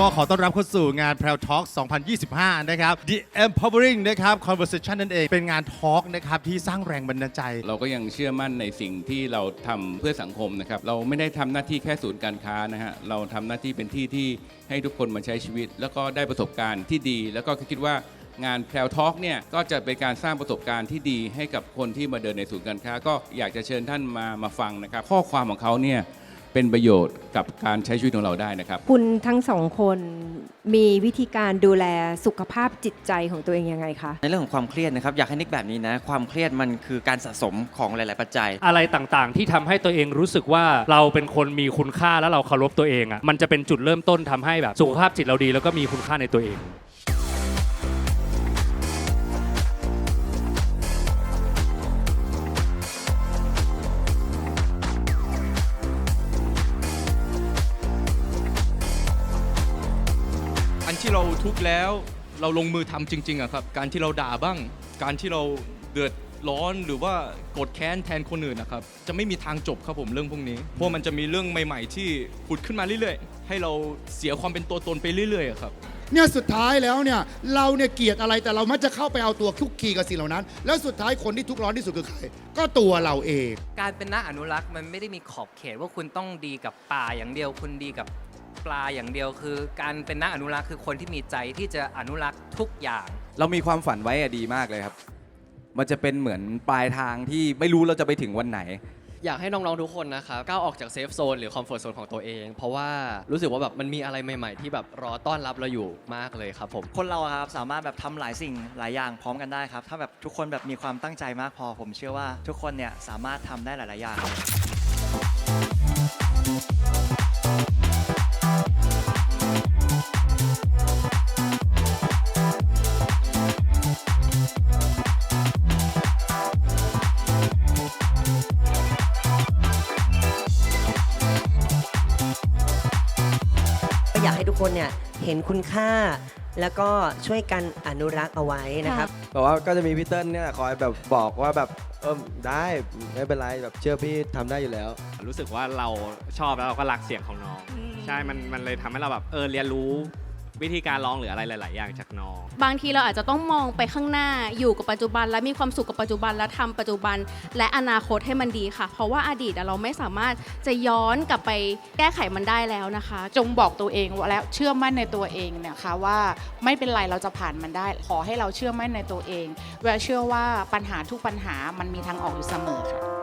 ก็ขอต้อนรับเข้าสู่งาน p r e l Talk 2025 นะครับ The Empowering นะครับ Conversation นั่นเอง เป็นงานทอล์กนะครับที่สร้างแรงบันดาลใจ เราก็ยังเชื่อมั่นในสิ่งที่เราทำเพื่อสังคมนะครับ เราไม่ได้ทำหน้าที่แค่ศูนย์การค้านะฮะ เราทำหน้าที่เป็นที่ที่ให้ทุกคนมาใช้ชีวิต แล้วก็ได้ประสบการณ์ที่ดี แล้วก็คิดว่างานแพลวทอล์กเนี่ยก็จะเป็นการสร้างประสบการณ์ที่ดีให้กับคนที่มาเดินในศูนย์การค้า ก็อยากจะเชิญท่านมามาฟังนะครับ ข้อความของเขาเนี่ย เป็นประโยชน์กับการใช้ชีวิตของเราได้นะครับ คุณทั้งสองคนมีวิธีการดูแลสุขภาพจิตใจของตัวเองยังไงคะในเรื่องของความเครียดนะครับอยากให้นึกแบบนี้นะ ความเครียดมันคือการสะสมของหลาย ๆ ปัจจัย อะไรต่างๆ ที่ทำให้ตัวเองรู้สึกว่าเราเป็นคนมีคุณค่าแล้วเราเคารพตัวเองอะมันจะเป็นจุดเริ่มต้นทำให้แบบสุขภาพจิตเราดี แล้วก็มีคุณค่าในตัวเอง ที่เราทุกข์แล้วเราลงมือทำจริงๆอะครับ การที่เราด่าบ้าง การที่เราเดือดร้อนหรือว่าโกรธแค้นแทนคนอื่นนะครับ จะไม่มีทางจบครับผมเรื่องพวกนี้ เพราะมันจะมีเรื่องใหม่ ๆ ที่ผุดขึ้นมาเรื่อยๆ ให้เราเสียความเป็นตัวตนไปเรื่อยๆอะครับ เนี่ยสุดท้ายแล้วเนี่ยเราเนี่ยเกลียดอะไรแต่เรามักจะเข้าไปเอาตัวคุกคีกับสิ่งเหล่านั้น แล้วสุดท้ายคนที่ทุกข์ร้อนที่สุดคือใครก็ตัวเราเอง การเป็นนักอนุรักษ์มันไม่ได้มีขอบเขตว่าคุณต้องดีกับป่าอย่างเดียว คุณดีกับ ปลาอย่างเดียวคือ การเป็นนักอนุรักษ์คือคนที่มีใจที่จะอนุรักษ์ทุกอย่าง เรามีความฝันไว้อะดีมากเลยครับ มันจะเป็นเหมือนปลายทางที่ไม่รู้เราจะไปถึงวันไหน อยากให้น้องๆทุกคนนะครับก้าวออกจากเซฟโซนหรือคอมฟอร์ z โซนของตัวเอง เพราะว่ารู้สึกว่าแบบมันมีอะไรใหม่ ๆ ที่แบบรอต้อนรับเราอยู่มากเลยครับผม คนเราอะครับสามารถแบบทำหลายสิ่งหลายอย่างพร้อมกันได้ครับ ถ้าแบบทุกคนแบบมีความตั้งใจมากพอ ผมเชื่อว่าทุกคนเนี่ยสามารถทำได้หลาย ๆ อย่าง คนเนี่ยเห็นคุณค่า แล้วก็ช่วยกันอนุรักษ์เอาไว้นะครับแต่ว่าก็จะมีพี่เติ้ลเนี่ยคอยแบบบอกว่าแบบเออได้ไม่เป็นไรแบบเชื่อพี่ทำได้อยู่แล้ว รู้สึกว่าเราชอบแล้วเราก็รักเสียงของน้อง ใช่ มันมันเลยทำให้เราแบบเออเรียนรู้ วิธีการร้องหรืออะไรหลาย ๆ อย่างจากน้อง บางทีเราอาจจะต้องมองไปข้างหน้าอยู่กับปัจจุบัน และมีความสุขกับปัจจุบันและทำปัจจุบัน และอนาคตให้มันดีค่ะ เพราะว่าอดีตอะเราไม่สามารถจะย้อนกลับไปแก้ไขมันได้แล้วนะคะ จงบอกตัวเองและเชื่อมั่นในตัวเองเนะคะว่าไม่เป็นไรเราจะผ่านมันได้ ขอให้เราเชื่อมั่นในตัวเองและเชื่อว่าปัญหาทุกปัญหามันมีทางออกอยู่เสมอค่ะ